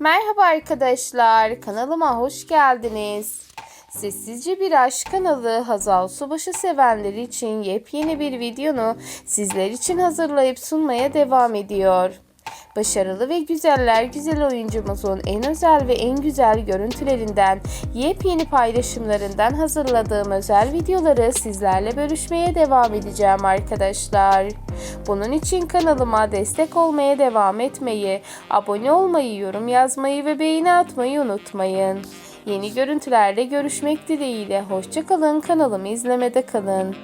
Merhaba arkadaşlar, kanalıma hoş geldiniz. Sessizce Bir Aşk kanalı Hazal Subaşı sevenleri için yepyeni bir videonu sizler için hazırlayıp sunmaya devam ediyor. Başarılı ve güzeller güzel oyuncumuzun en özel ve en güzel görüntülerinden, yepyeni paylaşımlarından hazırladığım özel videoları sizlerle bölüşmeye devam edeceğim arkadaşlar. Bunun için kanalıma destek olmaya devam etmeyi, abone olmayı, yorum yazmayı ve beğeni atmayı unutmayın. Yeni görüntülerle görüşmek dileğiyle. Hoşçakalın kanalımı izlemede kalın.